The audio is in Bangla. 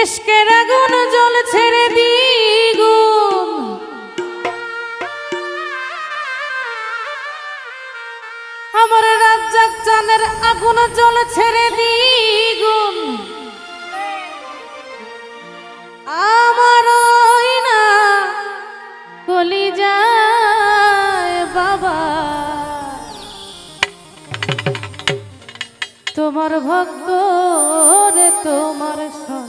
এসকের আগুন জল ছেড়ে দ্বিগুণ। আমার রাজ্জাক চানের আগুন জল ছেড়ে দ্বিগুণ। আমার ওই না কলি যায়, বাবা। তোমার ভক্ত রে, তোমার সনে